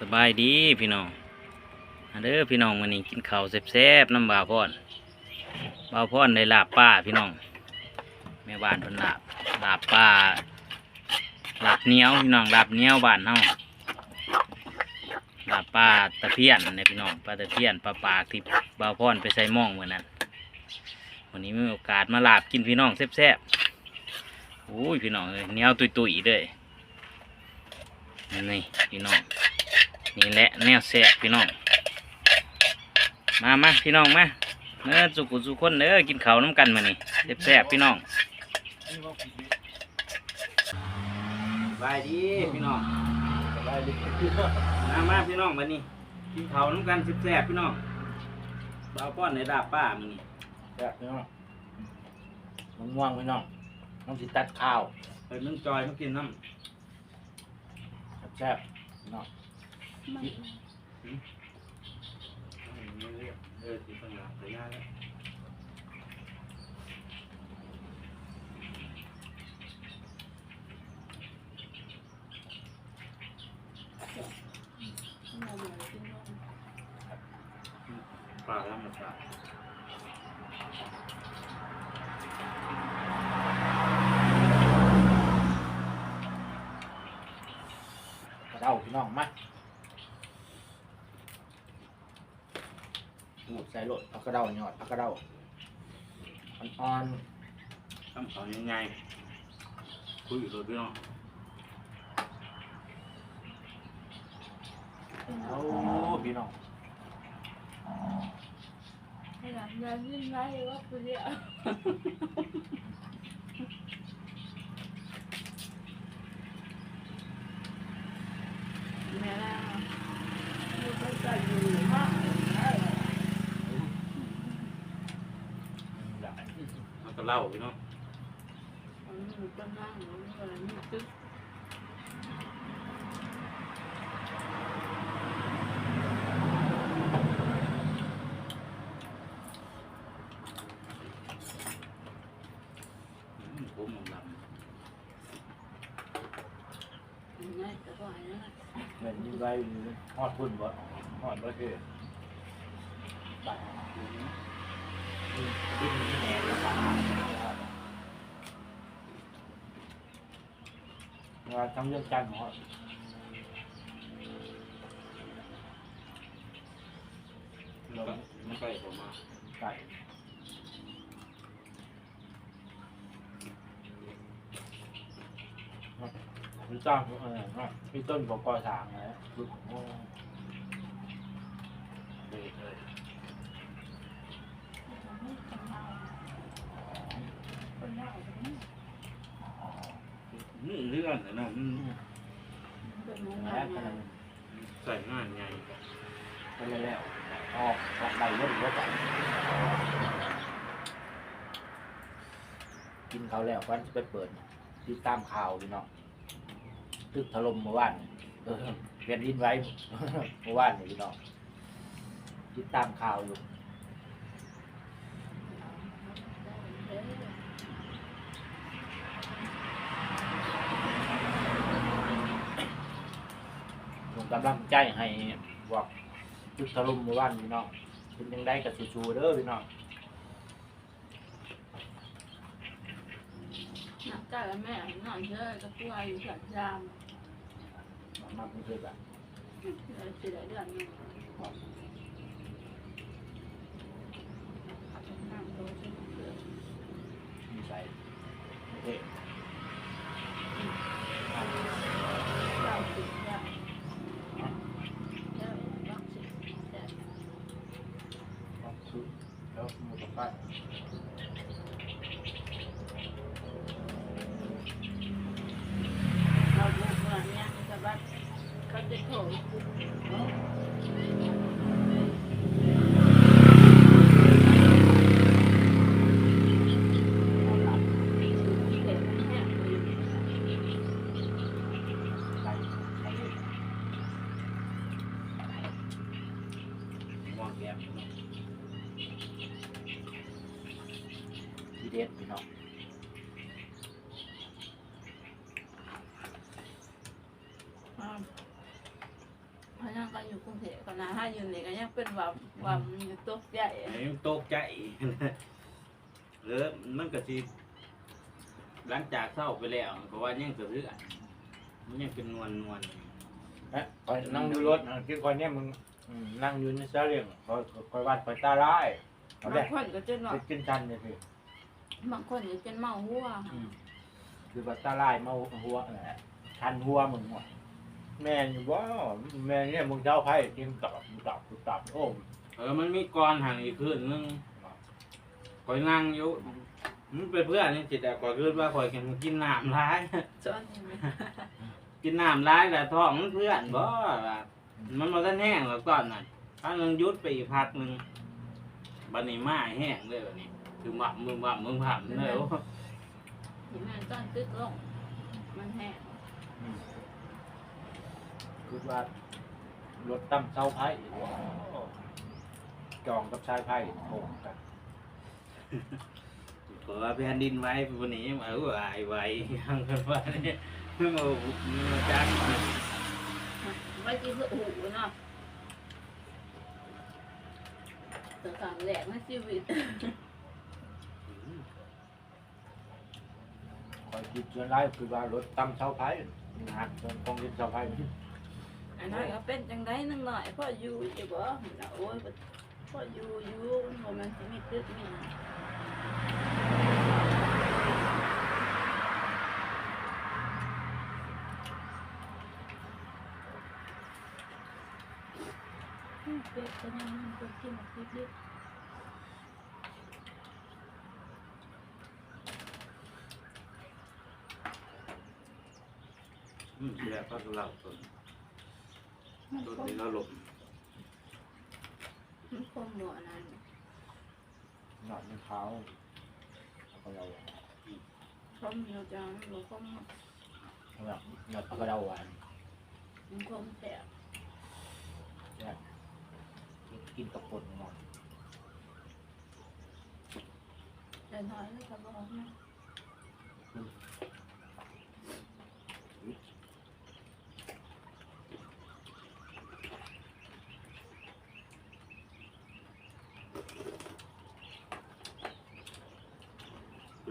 สบายดีพี่น้องเด้อพี่น้องวันนี้กินข้าวแซ่บๆน้ำบาพอนบาพอนได้ลาบป้าพี่น้องแม่บ้านพนลาบลาบป้าลาบเนี้ยวพี่น้องลาบเนี้ยวบ้านเฮาลาบป้าตะเพียนเนี่ยพี่น้องปลาตะเพียนปลาปากที่บาพอนไปใส่หม่องเหมือนนั้นวันนี้มีโอกาสมาลาบกินพี่น้องแซ่บๆโอ้ยพี่น้องเอ้ยเนี้ยวตุยๆเลยนี่พี่น้อง นี่แหละแนวแสบพี่น้อง มามาพี่น้องมาเนื้อสุกุสุคนเด้อกินข้าวน้ำกันมานี่แสบๆพี่น้องสบายดีพี่น้องสบายดีมามาพี่น้องมานี่กินข้าวน้ำกันแสบๆพี่น้องบ่าวป้อนในดาบป้ามานี่แบบนี้เนาะมันง่วงพี่น้องน้องสิตัดข้าวไปนึ่งจอยมากินน้แซ่บๆพี่น้องำเออสิปัญหาไปยาแล้วปลาแล้วมันปลาเดาพี่น้องมาหมูใส่รถเอากระเด้าหยอดเอากระเด้าอ่อนทำเขายังไงคุยอยู่ตัวพี่น้องๆโอ้พี่น้องอยากจะยินไหมว่าคุณเนี่ยแม่ล่ะลูกก็ใส่อยู่มาก มันก็เล่าพี่น้องมันอยู่ก็นั่งมันก็นี่ตึ๊กอืมผมมันลยังไงก็ไหวนะเหมือนยิงไว้หอดพุ่นบ่หอดบ่คือไปำอืมดิ้นแหนแล้วก็ว่าทำเรื่องจันทร์หอดมันก็มันใกล้ผมมาไก่พี่จ้างเออพี่ต้นบอกกอสางนะลูกโอ้เด็กเลย คนเล่าคนนี้ อืมเรื่องแต่เนาะอืมเป็นมงแล้ควลก็ใส่งานไงไปแล้วออกออกใบรถรถกินเขาวแล้ววันจะไปเปิดติดตามข่าวพี่น้องตึกถล่มเมื่อวานเออเปลี่ยนดินไว้เมื่อวานนี่พี่น้องติดตามข่าวอยู่ผม กำลังใจให้บอกจุดถล่มเมื่อวานพี่น้องเป็นยังไงกับสู้ๆเด้อพี่น้องหนักใจแล้วแม่หน่อยเชื่อก็ป่วยอยู่สัญญาณมาเป็นเพื่อนแบบสิได้เดือนนึงนั่ง เขาจะโถเด็กแห้งเลย ใส่ใส่ มองแก้มพี่น้อง ทีเด็ดพี่น้อง อยู่นี่ก็ยังเป็นว่าว่ามันอยู่ตกใหญ่อันนี้ตกใจเออมันก็สิหลังจากเศร้าไปแล้วเพราะว่ายังเสือเลือดมันยังเป็นนวลนวลเอ๊ะคอยนั่งอยู่รถกินคอยเนี่ยมึงอืมนั่งอยู่ในซาเล้งคอยคอยวัดคอยตาร้ายเอาบาได้งคนก็จนว่าไปกินชันเนี่ยพี่บางคนก็จนเมาหัวอืมคือว่าตาร้ายมาหัวแหละชันหัวมึงว่ะ แม่นอยู่ว่าแม่เนี่ยมึงเจ้าไพ่กินตับตับตับโอ้เออมันมีกรห่างอีกคืนนึงคอยนั่งอยู่มันเป็นเพื่อนนี่จิตแต่คอยคืนว่าคอยกินกินน้ำร้ายจนนี่ไหมกินน้ำร้ายแต่ท้องมันเพื่อนบ่ว่ามันมาทันแห้งแล้วก่อนน่ะถ้านึงยุดไปอีกพักหนึงบันนี้มาแห้งเลยบันนี้ คือหมักมือหมักมือผับเลยโอ้เห็นมันต้นตึกลงมันแห้งอืม คือว่ารถตั้มเสาไพ่จองกับชายไพ่โงกันขอแผ่นดินไว้วันนี้มาเอาไว้ไว้ยังกันว่าเนี่ยเพิ่งเอามาจักไม่กินคือหูเนาะตัวกลางแหลกในชีวิตคอยคิดส่วนไรคือว่ารถตั้มเสาไพ่งานจนกองดินเสาไพ่ อันนั้นก็เป็นจังไดนึงหน่อยพ่ออยู่อยู่บ่นะโอ้ยพ่ออยู่อยู่มันมันสิมีตึกมีเป็ดก็ยังมันก็กินมาคิดอืมแล้วก็เราต้น มันต้นคงนี้เราหลบมันคงหมอนั้นหนอนในเท้าเอาไปเราคงเดียวจังมันคงเอาแบบหนอนเอาไปเราหวานมันคงแสบกินกับป่นหนอนแต่น้อยแล้วก็บอกนะ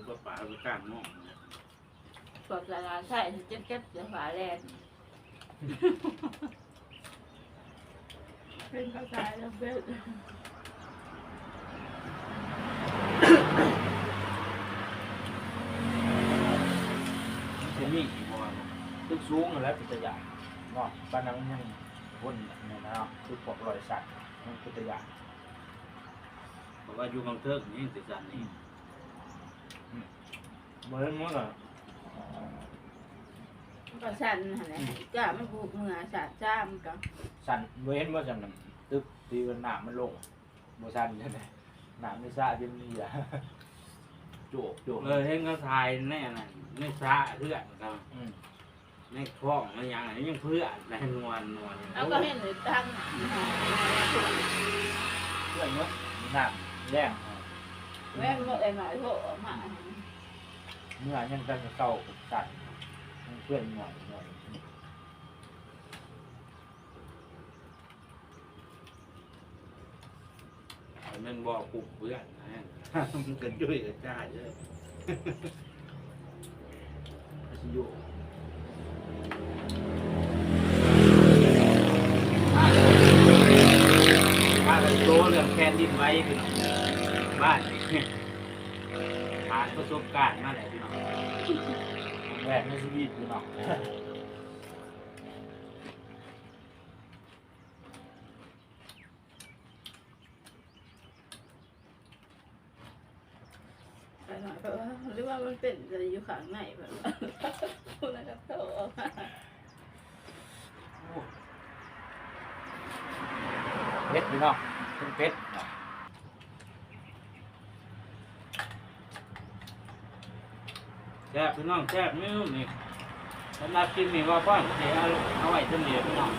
คือก็ป่าไปก้างมองนะกดละลายใช่จะเก็บเสื้อผ้าแลนเป็นภาษาแล้วเบ็ดจะมีกี่บอลตึกสูงแล้วเป็นตัวอย่างเนาะบ้านนั้นยังวนเนี่ยนะคือพวกรอยสัตว์มันเป็นตัวอย่างเพราะว่าอยู่กลางเทิงนี่ติดสันนี่ เหมือนมันก็ก็สั่นหั่นแหละจ้ามันผูกมือสาดจ้ามกับสั่นเว้นว่าสั่นน่ะตึกตีมันหนามมันลงบ่สั่นใช่ไหมหนามไม่ซ่าจนมีอะโจกโจกเออเห็นเขาถ่ายแน่น่ะในสระเพื่อนกันอืมในคลองอะไรอย่างไรยังเพื่อนในนวลนวลแล้วก็เห็นหรือตั้งเพื่อนเนาะหนามแรงแม่ก็เอ็นหน่อยโถมา เมื่อยังกันเก่าสั่นเพื่อนหน่อยหน่อยมันบอกปลุกเพื่อนนะมันกันยุ่ยกันจ้าเยอะสิอยู่บ้านโตเรื่องแคนดินไว้พี่น้องบ้าน ประสบการณ์มาแล้วพี่น้องแหวกในชีวิตพี่น้องไปหน่อยเพราะว่าหรือว่ามันเป็นอะไรอยู่ข้างในแบบว่าพูดแล้วก็โถออกมาเพชรพี่น้องเป็นเพชรเนาะ แซ่บพี่น้องแซ่บไม่รู้นี่สำหรับกินนี่ว่าพ่อเสียเอาไว้เท่าเดียวพี่น้อง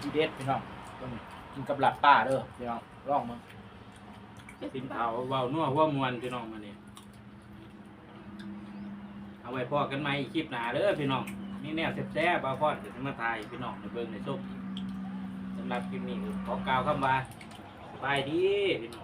ทีเด็ดพี่น้องต้องกินกับหลับป้าเด้อพี่น้องลองมึงกินเขาเบานัวหัวมวนพี่น้องมาเนี่ยเอาไว้พอกันไหมคลิปหนาเด้อพี่น้องนี่แนวแซ่บๆบ่าวพ่อจะมาถ่ายพี่น้องในเบิ่งในซุปำหรับคลิปนี้ขอกล่าวคำว่าสบายดีพี่น้อง